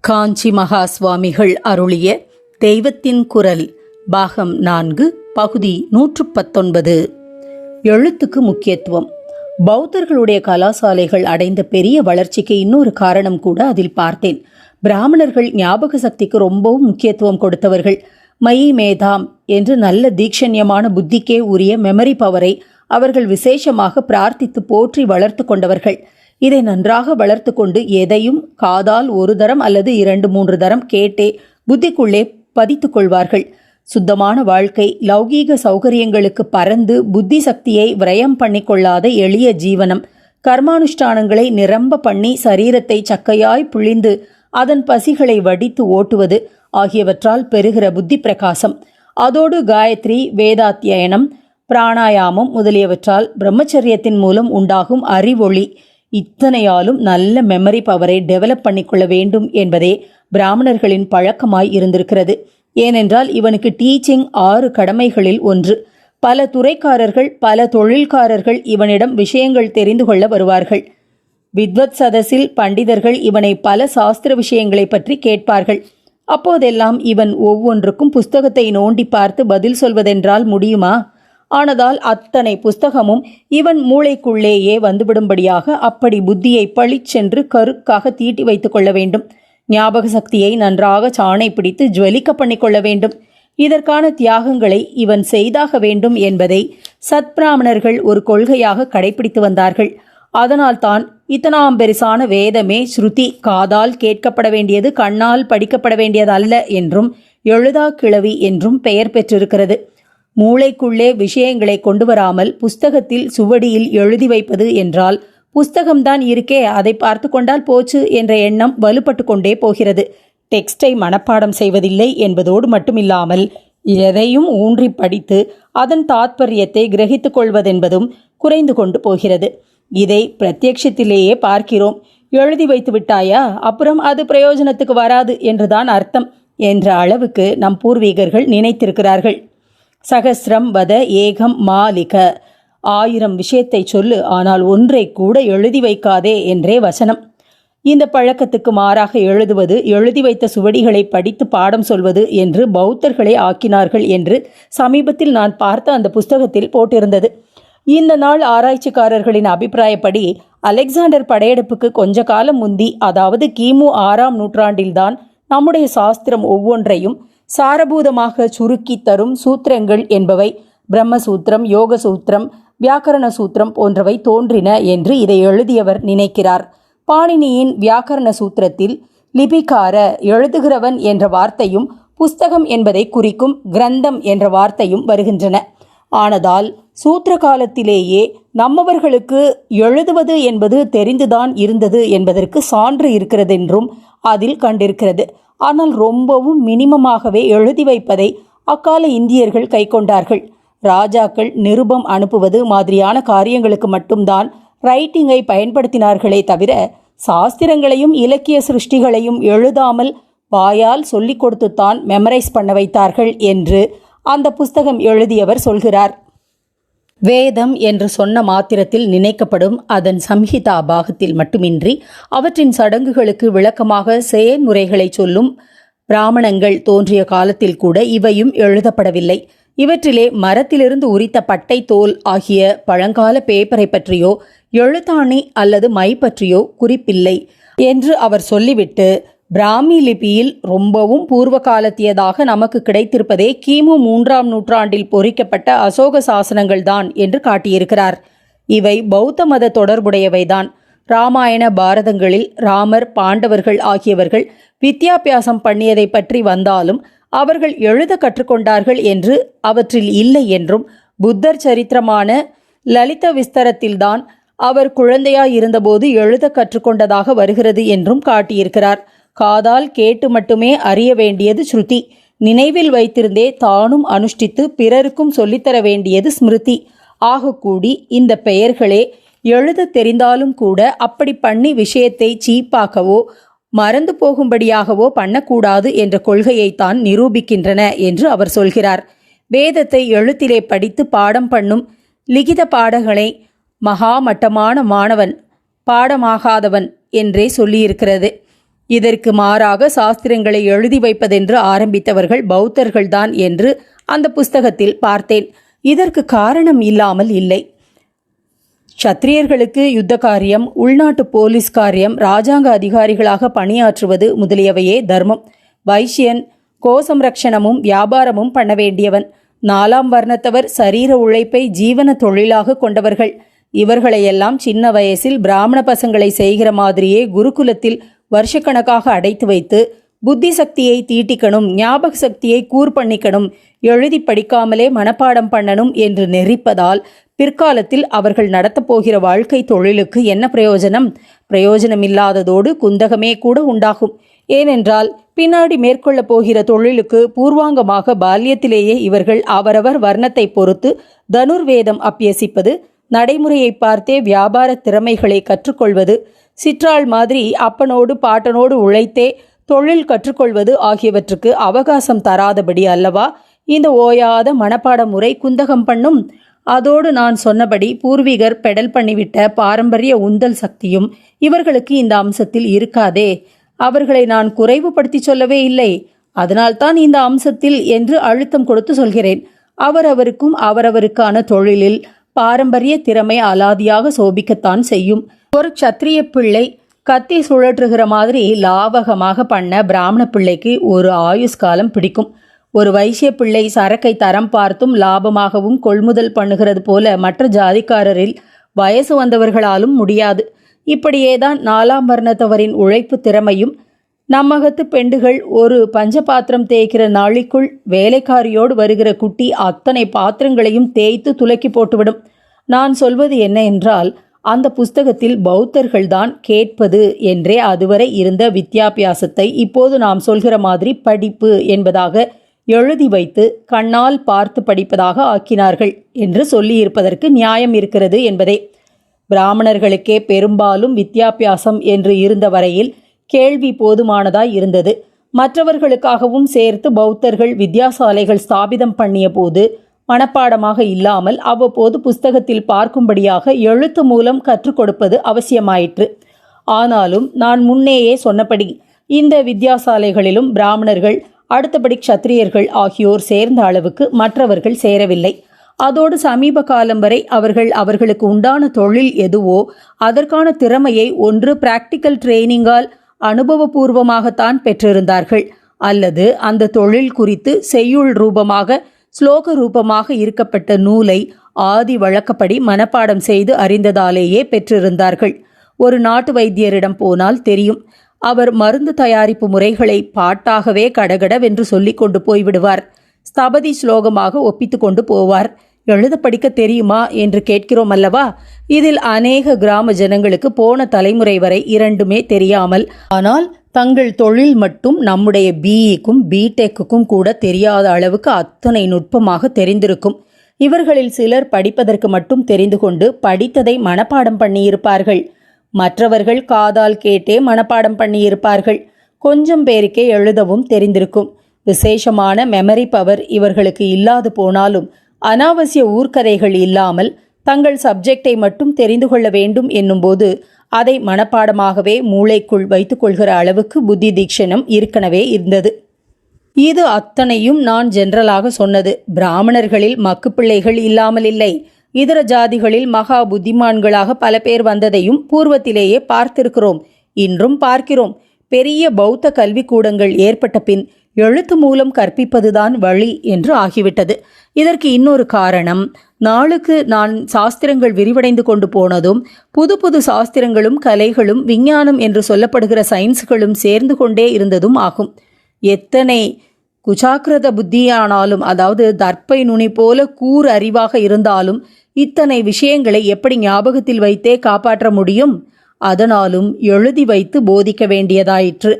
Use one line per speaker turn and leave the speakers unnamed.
காஞ்சி மகா சுவாமிகள் அருளிய தெய்வத்தின் குரல் பாகம் நான்கு பகுதி நூற்று பத்தொன்பது எழுத்துக்கு முக்கியத்துவம். பௌத்தர்களுடைய கலாசாலைகள் அடைந்த பெரிய வளர்ச்சிக்கு இன்னொரு காரணம் கூட அதில் பார்த்தேன். பிராமணர்கள் ஞாபக சக்திக்கு ரொம்பவும் முக்கியத்துவம் கொடுத்தவர்கள். மயி மேதாம் என்று நல்ல தீக்ஷண்யமான புத்திக்கே உரிய மெமரி பவரை அவர்கள் விசேஷமாக பிரார்த்தித்து போற்றி வளர்த்து கொண்டவர்கள். இதை நன்றாக வளர்த்து கொண்டு எதையும் காதால் ஒரு தரம் அல்லது இரண்டு மூன்று தரம் கேட்டே புத்திக்குள்ளே பதித்துக் கொள்வார்கள். சுத்தமான வாழ்க்கை லௌகீக சௌகரியங்களுக்கு பறந்து புத்தி சக்தியை விரயம் பண்ணிக்கொள்ளாத எளிய ஜீவனம். கர்மானுஷ்டானங்களை நிரம்ப பண்ணி சரீரத்தை சக்கையாய் புழிந்து அதன் பசிகளை வடித்து ஓட்டுவது ஆகியவற்றால் பெறுகிற புத்தி பிரகாசம். அதோடு காயத்ரி வேதாத்தியனம் பிராணாயாமம் முதலியவற்றால் பிரம்மச்சரியத்தின் மூலம் உண்டாகும் அறிவொளி. இத்தனையாலும் நல்ல மெமரி பவரை டெவலப் பண்ணிக்கொள்ள வேண்டும் என்பதே பிராமணர்களின் பழக்கமாய் இருந்திருக்கிறது. ஏனென்றால் இவனுக்கு டீச்சிங் ஆறு கடமைகளில் ஒன்று. பல துறைக்காரர்கள் பல தொழில்காரர்கள் இவனிடம் விஷயங்கள் தெரிந்து கொள்ள வருவார்கள். வித்வத் சதஸில் பண்டிதர்கள் இவனை பல சாஸ்திர விஷயங்களை பற்றி கேட்பார்கள். அப்போதெல்லாம் இவன் ஒவ்வொன்றுக்கும் புஸ்தகத்தை நோண்டி பார்த்து பதில் சொல்வதென்றால் முடியுமா? ஆனதால் அத்தனை புஸ்தகமும் இவன் மூளைக்குள்ளேயே வந்துவிடும்படியாக அப்படி புத்தியை பழிச்சென்று கருக்காக தீட்டி வைத்துக் கொள்ள வேண்டும். ஞாபக சக்தியை நன்றாக சாணை பிடித்து ஜுவலிக்க பண்ணிக்கொள்ள வேண்டும். இதற்கான தியாகங்களை இவன் செய்தாக வேண்டும் என்பதை சத்பிராமணர்கள் ஒரு கொள்கையாக கடைபிடித்து வந்தார்கள். அதனால்தான் இத்தனாம் பெரிசான வேதமே ஸ்ருதி காதால் கேட்கப்பட வேண்டியது கண்ணால் படிக்கப்பட வேண்டியது அல்ல என்றும் எழுதா கிழவி என்றும் பெயர் பெற்றிருக்கிறது. மூளைக்குள்ளே விஷயங்களை கொண்டு வராமல் புஸ்தகத்தில் சுவடியில் எழுதி வைப்பது என்றால் புஸ்தகம்தான் இருக்கே அதை பார்த்து கொண்டால் போச்சு என்ற எண்ணம் வலுப்பட்டு கொண்டே போகிறது. டெக்ஸ்டை மனப்பாடம் செய்வதில்லை என்பதோடு மட்டுமில்லாமல் எதையும் ஊன்றி படித்து அதன் தாத்பரியத்தை கிரகித்துக் கொள்வதென்பதும் குறைந்து கொண்டு போகிறது. இதை பிரத்யட்சத்திலேயே பார்க்கிறோம். எழுதி வைத்து விட்டாயா? அப்புறம் அது பிரயோஜனத்துக்கு வராது என்றுதான் அர்த்தம் என்ற அளவுக்கு நம் பூர்வீகர்கள் நினைத்திருக்கிறார்கள். சகசிரம் வத ஏகம் மாலிக. ஆயிரம் விஷயத்தை சொல்லு ஆனால் ஒன்றை கூட எழுதி வைக்காதே என்றே வசனம். இந்த பழக்கத்துக்கு மாறாக எழுதுவது எழுதி வைத்த சுவடிகளை படித்து பாடம் சொல்வது என்று பௌத்தர்களை ஆக்கினார்கள் என்று சமீபத்தில் நான் பார்த்த அந்த புஸ்தகத்தில் போட்டிருந்தது. இந்த நாள் ஆராய்ச்சிக்காரர்களின் அபிப்பிராயப்படி அலெக்சாண்டர் படையெடுப்புக்கு கொஞ்ச காலம் முந்தி அதாவது கிமு ஆறாம் நூற்றாண்டில்தான் நம்முடைய சாஸ்திரம் ஒவ்வொன்றையும் சாரபூதமாக சுருக்கி தரும் சூத்திரங்கள் என்பவை பிரம்மசூத்திரம் யோக சூத்திரம் வியாக்கரண சூத்திரம் போன்றவை தோன்றின என்று இதை எழுதியவர் நினைக்கிறார். பாணினியின் வியாக்கரண சூத்திரத்தில் லிபிகார எழுதுகிறவன் என்ற வார்த்தையும் புஸ்தகம் என்பதை குறிக்கும் கிரந்தம் என்ற வார்த்தையும் வருகின்றன. ஆனதால் சூத்திர காலத்திலேயே நம்மவர்களுக்கு எழுதுவது என்பது தெரிந்துதான் இருந்தது என்பதற்கு சான்று இருக்கிறதென்றும் அதில் கண்டிருக்கிறது. ஆனால் ரொம்பவும் மினிமமாகவே எழுதி வைப்பதை அக்கால இந்தியர்கள் கைக்கொண்டார்கள். ராஜாக்கள் நிருபம் அனுப்புவது மாதிரியான காரியங்களுக்கு மட்டும்தான் ரைட்டிங்கை பயன்படுத்தினார்களே தவிர சாஸ்திரங்களையும் இலக்கிய சிருஷ்டிகளையும் எழுதாமல் வாயால் சொல்லிக் கொடுத்துத்தான் மெமரைஸ் பண்ண வைத்தார்கள் என்று அந்த புஸ்தகம் எழுதியவர் சொல்கிறார். வேதம் என்று சொன்ன மாத்திரத்தில் நினைக்கப்படும் அதன் சம்ஹிதா பாகத்தில் மட்டுமின்றி அவற்றின் சடங்குகளுக்கு விளக்கமாக செயல்முறைகளை சொல்லும் பிராமணங்கள் தோன்றிய காலத்தில் கூட இவையும் எழுதப்படவில்லை. இவற்றிலே மரத்திலிருந்து உரித்த பட்டை தோல் ஆகிய பழங்கால பேப்பரை பற்றியோ எழுத்தாணி அல்லது மை பற்றியோ குறிப்பில்லை என்று அவர் சொல்லிவிட்டு பிராமி லிபியில் ரொம்பவும் பூர்வ காலத்தியதாக நமக்கு கிடைத்திருப்பதே கிமு மூன்றாம் நூற்றாண்டில் பொறிக்கப்பட்ட அசோக சாசனங்கள் தான் என்று காட்டியிருக்கிறார். இவை பௌத்த மத தொடர்புடையவைதான். ராமாயண பாரதங்களில் ராமர் பாண்டவர்கள் ஆகியவர்கள் வித்தியாபியாசம் பண்ணியதை பற்றி வந்தாலும் அவர்கள் எழுத கற்றுக்கொண்டார்கள் என்று அவற்றில் இல்லை என்றும் புத்தர் சரித்திரமான லலித விஸ்தரத்தில்தான் அவர் குழந்தையாய் இருந்தபோது எழுத கற்றுக்கொண்டதாக வருகிறது என்றும் காட்டியிருக்கிறார். காதால் கேட்டு மட்டுமே அறிய வேண்டியது ஸ்ருதி. நினைவில் வைத்திருந்தே தானும் அனுஷ்டித்து பிறருக்கும் சொல்லித்தர வேண்டியது ஸ்மிருதி. ஆகக்கூடி இந்த பெயர்களே எழுத தெரிந்தாலும் கூட அப்படி பண்ணி விஷயத்தை சீப்பாக்கவோ மறந்து போகும்படியாகவோ பண்ணக்கூடாது என்ற கொள்கையைத்தான் நிரூபிக்கின்றன என்று அவர் சொல்கிறார். வேதத்தை எழுத்திலே படித்து பாடம் பண்ணும் லிகித பாடங்களை மகாமட்டமான மாணவன் பாடமாகாதவன் என்றே சொல்லியிருக்கிறது. இதற்கு மாறாக சாஸ்திரங்களை எழுதி வைப்பதென்று ஆரம்பித்தவர்கள் பௌத்தர்கள்தான் என்று அந்த புஸ்தகத்தில் பார்த்தேன். இதற்கு காரணம் இல்லாமல் இல்லை. சத்திரியர்களுக்கு யுத்த காரியம் உள்நாட்டு போலீஸ் காரியம் ராஜாங்க அதிகாரிகளாக பணியாற்றுவது முதலியவையே தர்மம். வைஷ்யன் கோசம்ரக்ஷணமும் வியாபாரமும் பண்ண வேண்டியவன். நாலாம் வர்ணத்தவர் சரீர உழைப்பை ஜீவன தொழிலாக கொண்டவர்கள். இவர்களையெல்லாம் சின்ன வயசில் பிராமண பசங்களை செய்கிற மாதிரியே குருகுலத்தில் வருஷக்கணக்காக அடைத்து வைத்து புத்தி சக்தியை தீட்டிக்கணும் ஞாபக சக்தியை கூர் பண்ணிக்கணும் எழுதி படிக்காமலே மனப்பாடம் பண்ணணும் என்று நெறிப்பதால் பிற்காலத்தில் அவர்கள் நடத்தப் போகிற வாழ்க்கை தொழிலுக்கு என்ன பிரயோஜனம்? பிரயோஜனமில்லாததோடு குந்தகமே கூட உண்டாகும். ஏனென்றால் பின்னாடி மேற்கொள்ளப் போகிற தொழிலுக்கு பூர்வாங்கமாக பால்யத்திலேயே இவர்கள் அவரவர் வர்ணத்தை பொறுத்து தனுர்வேதம் அபியசிப்பது நடைமுறையை பார்த்தே வியாபார திறமைகளை கற்றுக்கொள்வது சிற்றாள் மாதிரி அப்பனோடு பாட்டனோடு உழைத்தே தொழில் கற்றுக்கொள்வது ஆகியவற்றுக்கு அவகாசம் தராதபடி அல்லவா? இந்த ஓயாத மனப்பாட முறை குந்தகம் பண்ணும். அதோடு நான் சொன்னபடி பூர்வீகர் பெடல் பண்ணிவிட்ட பாரம்பரிய உந்தல் சக்தியும் இவர்களுக்கு இந்த அம்சத்தில் இருக்காதே. அவர்களை நான் குறைவுபடுத்தி சொல்லவே இல்லை. அதனால்தான் இந்த அம்சத்தில் என்று அழுத்தம் கொடுத்து சொல்கிறேன். அவரவருக்கும் அவரவருக்கான தொழிலில் பாரம்பரிய திறமை அலாதியாக சோபிக்கத்தான் செய்யும். ஒரு சத்திரிய பிள்ளை கத்தி சுழற்றுகிற மாதிரி லாவகமாக பண்ண பிராமண பிள்ளைக்கு ஒரு ஆயுஷ்காலம் பிடிக்கும். ஒரு வைசிய பிள்ளை சரக்கை தரம் பார்த்தும் லாபமாகவும் கொள்முதல் பண்ணுகிறது போல மற்ற ஜாதிக்காரரில் வயசு வந்தவர்களாலும் முடியாது. இப்படியேதான் நாலாம் வர்ணத்தவரின் உழைப்பு திறமையும் நம்மகத்து பெண்டுகள் ஒரு பஞ்சபாத்திரம் தேய்க்கிற நாளைக்குள் வேலைக்காரியோடு வருகிற குட்டி அத்தனை பாத்திரங்களையும் தேய்த்து துலக்கி போட்டுவிடும். நான் சொல்வது என்ன என்றால் அந்த புஸ்தகத்தில் பௌத்தர்கள்தான் கேட்பது என்றே அதுவரை இருந்த வித்யாபியாசத்தை இப்போது நாம் சொல்கிற மாதிரி படிப்பு என்பதாக எழுதி வைத்து கண்ணால் பார்த்து படிப்பதாக ஆக்கினார்கள் என்று சொல்லியிருப்பதற்கு நியாயம் இருக்கிறது என்பதே. பிராமணர்களுக்கே பெரும்பாலும் வித்யாபியாசம் என்று இருந்த வரையில் கேள்வி போதுமானதாய் இருந்தது. மற்றவர்களுக்காகவும் சேர்த்து பௌத்தர்கள் வித்யாசாலைகள் ஸ்தாபிதம் பண்ணிய போது மனப்பாடமாக இல்லாமல் அவ்வப்போது புஸ்தகத்தில் பார்க்கும்படியாக எழுத்து மூலம் கற்றுக் கொடுப்பது அவசியமாயிற்று. ஆனாலும் நான் முன்னேயே சொன்னபடி இந்த வித்யாசாலைகளிலும் பிராமணர்கள் அடுத்தபடி க்ஷத்திரியர்கள் ஆகியோர் சேர்ந்த அளவுக்கு மற்றவர்கள் சேரவில்லை. அதோடு சமீப காலம் வரை அவர்கள் அவர்களுக்கு உண்டான தொழில் எதுவோ அதற்கான திறமையை ஒன்று பிராக்டிக்கல் ட்ரெய்னிங்கால் அனுபவபூர்வமாகத்தான் பெற்றிருந்தார்கள். அல்லது அந்த தொழில் குறித்து செய்யுள் ரூபமாக ஸ்லோக ரூபமாக இருக்கப்பட்ட நூலை ஆதி வழக்கப்படி மனப்பாடம் செய்து அறிந்ததாலேயே பெற்றிருந்தார்கள். ஒரு நாட்டு வைத்தியரிடம் போனால் தெரியும் அவர் மருந்து தயாரிப்பு முறைகளை பாட்டாகவே கடகடவென்று சொல்லிக் கொண்டு போய்விடுவார். ஸ்தபதி ஸ்லோகமாக ஒப்பித்து கொண்டு போவார். எழுத படிக்க தெரியுமா என்று கேட்கிறோம் அல்லவா? இதில் அநேக கிராம ஜனங்களுக்கு போன தலைமுறை வரை இரண்டுமே தெரியாமல் ஆனால் தங்கள் தொழில் மட்டும் நம்முடைய பிஇக்கும் பிடெக்குக்கும் கூட தெரியாத அளவுக்கு அத்தனை நுட்பமாக தெரிந்திருக்கும். இவர்களில் சிலர் படிப்பதற்கு மட்டும் தெரிந்து கொண்டு படித்ததை மனப்பாடம் பண்ணியிருப்பார்கள். மற்றவர்கள் காதால் கேட்டே மனப்பாடம் பண்ணியிருப்பார்கள். கொஞ்சம் பேருக்கே எழுதவும் தெரிந்திருக்கும். விசேஷமான மெமரி பவர் இவர்களுக்கு இல்லாது போனாலும் அனாவசிய ஊர்க்கதைகள் இல்லாமல் தங்கள் சப்ஜெக்டை மட்டும் தெரிந்து கொள்ள வேண்டும் என்னும்போது அதை மனப்பாடமாகவே மூளைக்குள் வைத்துக்கொள்கிற அளவுக்கு புத்தி தீக்ஷணம் இருக்கனவே இருந்தது. இது அத்தனையும் நான் ஜெனரலாக சொன்னது. பிராமணர்களில் மக்குப்பிள்ளைகள் இல்லாமல் இல்லை. இதர ஜாதிகளில் மகா புத்திமான்களாக பல பேர் வந்ததையும் பூர்வத்திலேயே பார்த்திருக்கிறோம். இன்றும் பார்க்கிறோம். பெரிய பௌத்த கல்விக்கூடங்கள் ஏற்பட்ட பின் எழுத்து மூலம் கற்பிப்பதுதான் வழி என்று ஆகிவிட்டது. இதற்கு இன்னொரு காரணம். நாளுக்கு நான் சாஸ்திரங்கள் விரிவடைந்து கொண்டு போனதும் புது புது சாஸ்திரங்களும் கலைகளும் விஞ்ஞானம் என்று சொல்லப்படுகிற சயின்ஸ்களும் சேர்ந்து கொண்டே இருந்ததும் ஆகும். எத்தனை குஜாக்கிரத புத்தியானாலும் அதாவது தர்ப்பை நுனி போல கூர் அறிவாக இருந்தாலும் இத்தனை விஷயங்களை எப்படி ஞாபகத்தில் வைத்தே காப்பாற்ற முடியும்? அதனாலும் எழுதி வைத்து போதிக்க வேண்டியதாயிற்று.